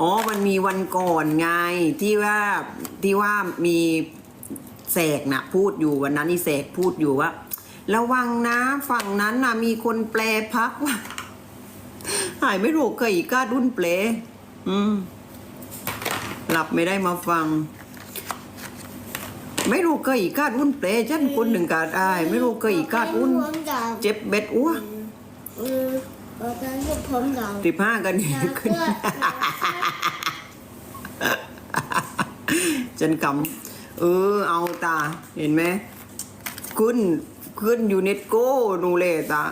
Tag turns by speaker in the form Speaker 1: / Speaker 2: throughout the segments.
Speaker 1: อ๋อมันมีวันก่อนไงที่ว่าที่ว่ามีแสกนะพูดอยู่วันนั้นนี่แสกพูดอยู่ว่า ระวังนะฝั่งนั้นนะมีคนแปลพักว่าหายไม่รู้เคยอีกกล้าดุนเปลอืมหลับไม่ได้มาฟัง ไม่รู้เคยอีกกาดอุ้นเปลฉันคนหนึ่งกาดอายไม่รู้เคยอีกกาดอุ้น
Speaker 2: ผมจะ
Speaker 1: เจ็บเบ็ดอ้ว
Speaker 2: เออเออตอนที่ผมจะ
Speaker 1: สิบห้ากันดีขึ้น ฉั นกำเออ เอาตา เห็นไหมขึ้นขึ้นยูเนสโกนูเลยตา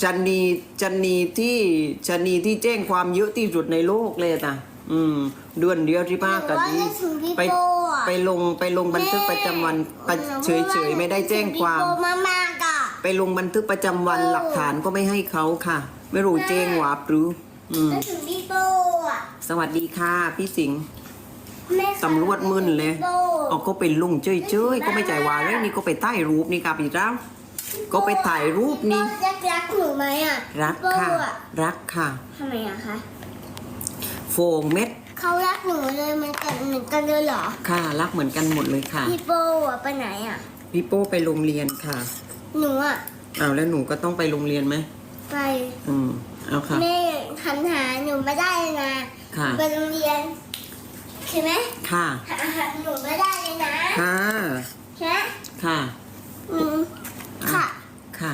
Speaker 1: ชันนีชันนีที่ชันนีที่แจ้งความเยอะที่สุดในโลกเลยตาอืมเดือนเดียวที่ป้ากันดีไปไปลงไปลงบันทึกประจำวันเฉยเฉยๆไม่ได้แจ้งความ
Speaker 2: พี่โป้มากๆอะ
Speaker 1: ไปลงบันทึกประจำวันหลักฐานก็ไม่ให้เขาค่ะ ไม่รู้แจ้งหวาหรือ อืม
Speaker 2: แล้วถึงพี่โป้อะ
Speaker 1: สวัสดีค่ะ พี่สิงห์
Speaker 2: แม่
Speaker 1: ตำรวจมึนเลย
Speaker 2: พี่โป้
Speaker 1: เอาก็เป็นลุงเจ้ยเจ้ยๆก็ไม่ใจว่าเลยนี่ก็ไปใต้รูปนี่ครับพี่เจ้าก็ไปถ่ายรูปนี่
Speaker 2: พี่โป้รักรักหนูไหมอะ
Speaker 1: รัก
Speaker 2: พี่โป้
Speaker 1: ค่ะ
Speaker 2: อ่
Speaker 1: รักค่ะ
Speaker 2: ทำไมอะคะ
Speaker 1: โฟงเม็ด
Speaker 2: เขารักหนูเลยเหมันกันเหมือนกันเลยเหรอ
Speaker 1: ค่ะ รักเหมือนกันหมดเลยค่ะ
Speaker 2: พี่โป้อะไปไหนอะ
Speaker 1: พี่โป้ไปโรงเรียนค่ะ
Speaker 2: หนูอะ
Speaker 1: อ้าวแล้วหนูก็ต้องไปโรงเรียนไหม
Speaker 2: ไป
Speaker 1: อืม เอาค่ะ
Speaker 2: แม่หันหาหนูไม่ได้เลยนะ
Speaker 1: ค่ะ
Speaker 2: ไปโรงเรียนใช่ไหม
Speaker 1: ค่ะ
Speaker 2: หาหาหนูไม่ได้เลยนะ
Speaker 1: ค่ะ
Speaker 2: ใช่ไหม
Speaker 1: ค่ะ
Speaker 2: อืมค่ะ
Speaker 1: ค่ะ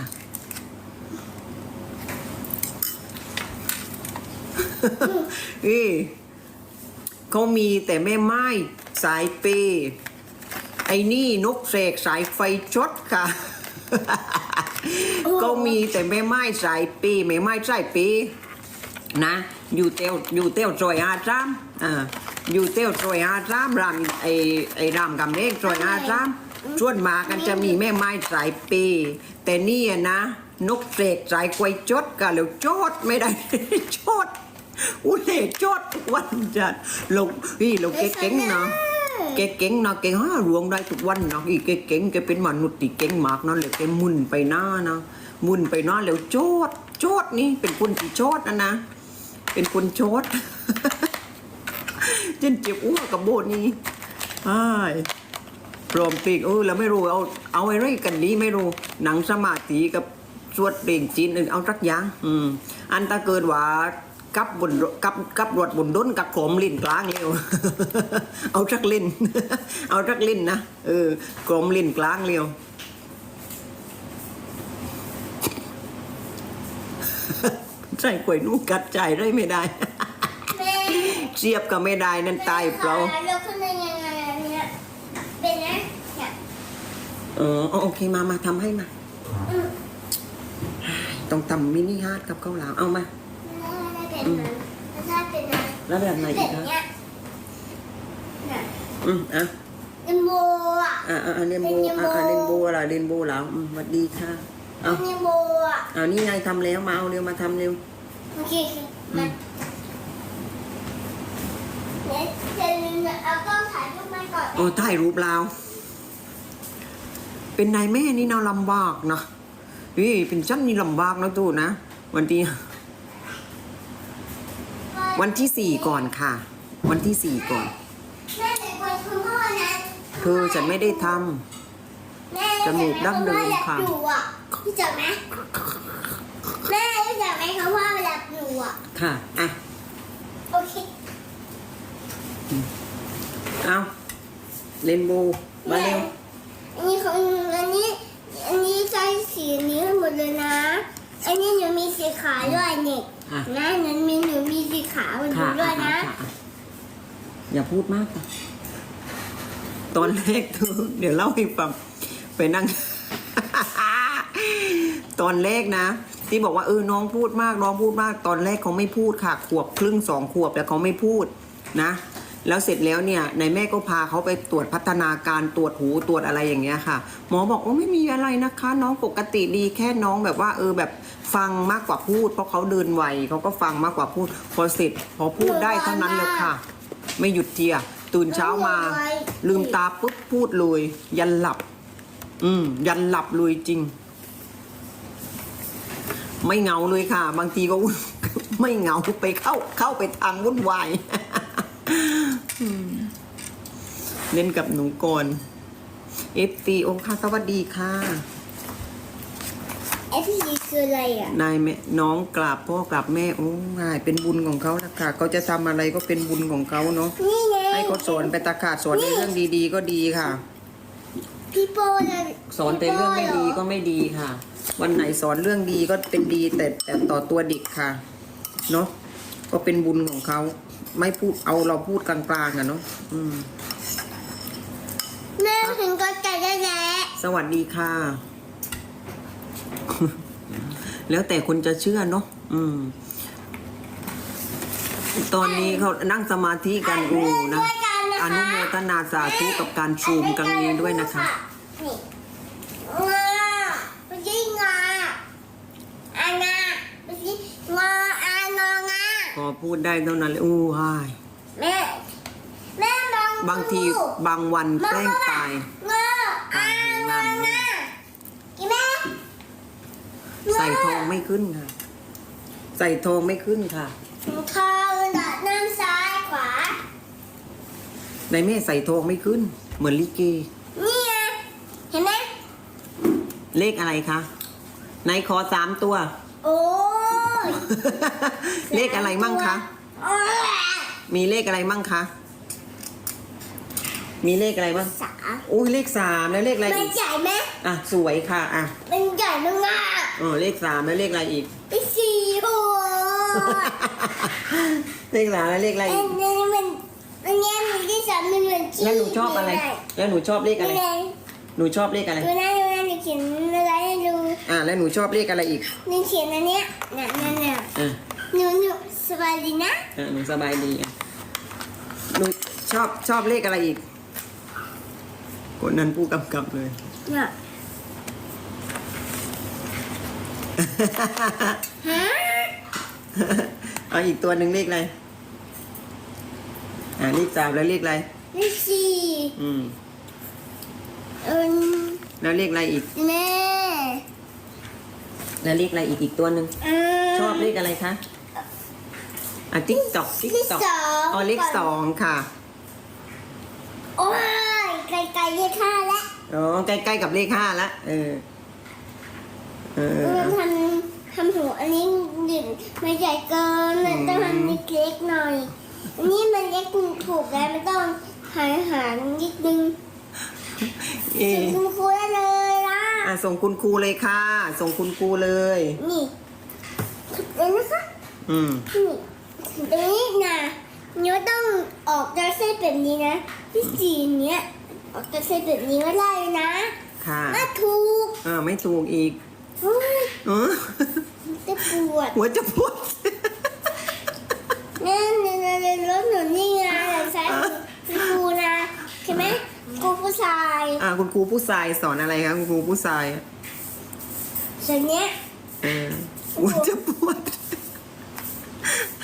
Speaker 1: นี่เขามีแต่แม่ไม้สายเปย์ไอ้นี่นกเสกสายไฟชดค่ะ
Speaker 2: โอ้
Speaker 1: ก็มีแต่แม่ไม้สายเปย์แม่ไม้สายเปย์นะ อยู่เต้วอยู่เต้วซอยอาจามอ่า อยู่เต้วซอยอาจามรามไอไอรามกำเนิดซอยอาจามชวนมากันจะมีแม่ไม้สายเปย์แต่นี่อะนะ นกเสกสายไฟจดกันแล้วจดไม่ได้ จดอุ้ยจดทุกวันจัดลงพี่เราเก่งๆเนาะแกเก่งนะแกหารวงได้ทุกวันนะอีแกเก่งแกเป็นมนุษย์ที่เก่งมากนะเลยแกหมุนไปหน้านะหมุนไปหน้าแล้วโจดโจดนี่เป็นคนที่โจดนะนะ เป็นคนโจด เจนเจ็บอ้วกกับโบนี่อ้ายปลอมปีกเออแล้วไม่รู้เอาเอาอะไรกันนี้ไม่รู้หนังสมาธิกับสวดเพลงจีนอื่นเอาสักอย่างอืม อันถ้าเกิดว่ากับบนกับ กับรวดบนด้นกับขมลิ้นกลางเร็วเอาสักลิ้นเอาสักลิ้นนะเออขมลิ้นกลางเร็วใส่กล้วยนูกัดใจได้ไม่ได้ สียบก็ไม่ได้นั่นตายเปล่า
Speaker 2: แม่คะแล้วขึ้นได้ยังไงอันเนี้ยเป็นนะเนี่ย
Speaker 1: เออโอเคมามาทำให้มา
Speaker 2: อืม
Speaker 1: ต้องทำมินิฮาร์ดกับข้าวหลามเอามา
Speaker 2: ไม่ได้เป็นนะไม่ได้เป็นนะ
Speaker 1: แล้วแบบไหน
Speaker 2: เป็
Speaker 1: อี
Speaker 2: น
Speaker 1: กครับ
Speaker 2: เนี่ยเนี่ย
Speaker 1: อืมอะ
Speaker 2: เป็นโบอะ
Speaker 1: อะอะอะเรนโบว์อะอะเรนโบว์อะไรเรนโบว์แล้วอืมสวัสดีค่ะเอา
Speaker 2: เป็นโบอะ
Speaker 1: เอานี่ไงทำแล้วมาเอาเร็วมาทำเร็ว
Speaker 2: โอเคมา เนี่ยจะลืมเอากล้องถ่ายรูปมาก่อน
Speaker 1: โอ้ถ่ายรูปเราวเป็นนายแม่นี่น่าลำบากนะนี่เป็นฉันนี่ลำบากนะตูนะ วันที่ วันที่สี่ก่อนค่ะ วันที่สี่ก่อน
Speaker 2: แม่เป็นคนคุณพ่อนะ
Speaker 1: คือฉันไม่ได้ท
Speaker 2: แม่
Speaker 1: จมูกดั้งเดิมค่ะ
Speaker 2: อยู่อะพี่จักไหมแม่รู้จักไหมเขาว่าเวลาอยู่อะำ
Speaker 1: ค่ะ อะ
Speaker 2: โอเค
Speaker 1: เอา เรนโบว์มาเร็ว
Speaker 2: อันนี้ของอันนี้ อันนี้ใช้สีนี้หมดเลยนะ อันนี้หนูมีสีขาวด้วยนี่
Speaker 1: อะ
Speaker 2: นะหนูมีหนูมีสีขาวหนู
Speaker 1: ค่ะ
Speaker 2: ด้วย
Speaker 1: อะ
Speaker 2: นะ
Speaker 1: อะอะอย่าพูดมากค่ะตอนแรกเธอเดี๋ยวเล่าให้ฟังไปนั่ง ตอนแรกนะ ที่บอกว่าเออน้องพูดมากน้องพูดมาก ตอนแรกเขาไม่พูดค่ะ ขวบครึ่งสองขวบแต่เขาไม่พูดนะ แล้วเสร็จแล้วเนี่ยนายแม่ก็พาเขาไปตรวจพัฒนาการตรวจหูตรวจอะไรอย่างเงี้ยค่ะ หมอบอกว่าไม่มีอะไรนะคะ น้องปกติดีแค่น้องแบบว่า เออแบบฟังมากกว่าพูด เพราะเขาเดินไวเขาก็ฟังมากกว่าพูด พอเสร็จพอพูดได้เท่านั้นเลยค่ะ ไม่หยุดเทียตื่นเช้ามา ลืมตาปุ๊บพูดเลย ยันหลับ อืม ยันหลับเลยจริง ไม่เงาเลยค่ะ บางทีก็ไม่เงาไปเข้าเข้าไปทางวุ่นวาย เล่นกับหนูก่อนเอฟตีโอค่ะสวัสดีค่ะ
Speaker 2: ไอพี่คืออะไรอะ
Speaker 1: นายแม่น้องกราบพ่อกราบแม่โอ้ง่าย เป็นบุญของเขาละค่ะเขาจะทำอะไรก็เป็นบุญของเขาเนาะ
Speaker 2: นี่ไง
Speaker 1: ให้เขาสอนไปตะขาดสอนในเรื่องดีๆ ก็ดีค่ะ
Speaker 2: พี่โป้นะ
Speaker 1: สอนแต่เรื่องไม่ดีก็ไม่ดีค่ะ วันไหนสอนเรื่องดีก็เป็นดีแต่แต่ต่อตัวเด็กค่ะ เนาะก็เป็นบุญของเขา ไม่พูดเอาเราพูดกลางๆอะเนาะอืม
Speaker 2: แม่ถึงก็ใจได้แล้ว
Speaker 1: สวัสดีค่ะ แล้วแต่คนจะเชื่อเนาะอืม ตอนนี้เขานั่งสมาธิกันอูนะ
Speaker 2: ด้วยกันนะคะ
Speaker 1: อนุโมทนาสาธุกับการซูมครั้งนี้ด้วยนะคะ
Speaker 2: นี่งาไม่ใช่งาอานาไม่ใช่งออานองา
Speaker 1: พอพูดได้เท่านั้นเลยอู้หาย
Speaker 2: แม่แม่มอง
Speaker 1: บางทีบางวันแกล้งตาย
Speaker 2: งออานองากี่แม่
Speaker 1: ใส่ทองไม่ขึ้นค่ะ ใส่ทองไม่ขึ้นค่ะ
Speaker 2: ทองดัดน้ำซ้ายขวา
Speaker 1: ในแม่ใส่ทองไม่ขึ้น เหมือนลิเก
Speaker 2: นี่ไงเห็นไหม
Speaker 1: เลขอะไรคะในขอสามตัว
Speaker 2: โอ้ย
Speaker 1: เลขอะไรมั่งคะ
Speaker 2: โอ้ย
Speaker 1: มีเลขอะไรมั่งคะ มีเลขอะไรบ้าง
Speaker 2: สาม
Speaker 1: อุ้ยเลขสามแล้วเลขอะไร
Speaker 2: มัน
Speaker 1: อีก
Speaker 2: ใหญ่ไหม
Speaker 1: อะสวยค่ะ อะ
Speaker 2: มันใหญ่มาก
Speaker 1: เออเลขสามแล้วเลขอะไรอีก
Speaker 2: ๆไปสี่หัว
Speaker 1: เลขสามแล้วเลขอะไร
Speaker 2: อั
Speaker 1: อี
Speaker 2: น
Speaker 1: ก
Speaker 2: นี้มันอันนี้มันที่สามมันเหมือนจี
Speaker 1: แล้วหนูชอบอะไร แล้วหนูชอบเลขอะไร
Speaker 2: ดู
Speaker 1: หนูชอบเลขอะไร
Speaker 2: นะดูนะดูนะหนูเขียน
Speaker 1: แล้วหนูชอบเลขอะไรอีก
Speaker 2: หนูเขียนอันเนี้ยน่ะน่ะน่ะ
Speaker 1: อะ
Speaker 2: หนูหนูสบายดีนะ
Speaker 1: อะหนูสบายดีอะหนูชอบชอบเลขอะไรอีก คนนั้นผู้กำกับเลย
Speaker 2: เนี่ยฮะ
Speaker 1: เอาอีกตัวหนึ่งเลขอะไร อ่าเลขสามแล้วเลขอะไร
Speaker 2: เลขสี่
Speaker 1: อืม
Speaker 2: เอิน
Speaker 1: แล้วเลขอะไรอีก
Speaker 2: แม่
Speaker 1: แล้วเลขอะไรอีกอีกตัวหนึ่ง
Speaker 2: เอิ่ม
Speaker 1: ชอบเลขอะไรคะอะติ๊กตอกติ๊ก
Speaker 2: เลข
Speaker 1: ตอก
Speaker 2: สอง
Speaker 1: อ๋อเลขสองค่ะ
Speaker 2: โอ้ยไกลๆเลขห้าแล้ว
Speaker 1: อ๋อใกล้ๆกับเลขห้าละเออเออ
Speaker 2: มันทำทำหัวอันนี้ดิ่งไม่ใหญ่เกินมันต้องทำเล็กๆหน่อยอันนี้มันเล็กถูกแล้วมันต้องหายหารนิดนึง
Speaker 1: เอ
Speaker 2: ส่งคุณครูได้เลยนะ
Speaker 1: อะส่งคุณครูเลยค่ะ ส่งคุณครูเลย
Speaker 2: นี่เดี๋ยวนะคะ
Speaker 1: อืม
Speaker 2: นี่ตรงนี้นะเนื้อต้องออกจากเส้นแบบนี้นะพี่จีนเนี้ยออกจากเส้นแบบนี้ไม่ได้เลยนะ
Speaker 1: ค่ะ
Speaker 2: น่าถูก
Speaker 1: เออไม่ถูกอีก
Speaker 2: เฮ้ย
Speaker 1: เออ
Speaker 2: จะปวด
Speaker 1: หัวจะปวด
Speaker 2: เนี่ยเนี่ยเนี่ยรถหนูนี่ไงแต่ใช้คุณครูนะใช่ไหมครูผู้ชาย
Speaker 1: อ่า คุณครูผู้ชายสอนอะไรคะคุณครูผู้ชาย
Speaker 2: ส่วนเนี้ย
Speaker 1: เออหัวจะปวด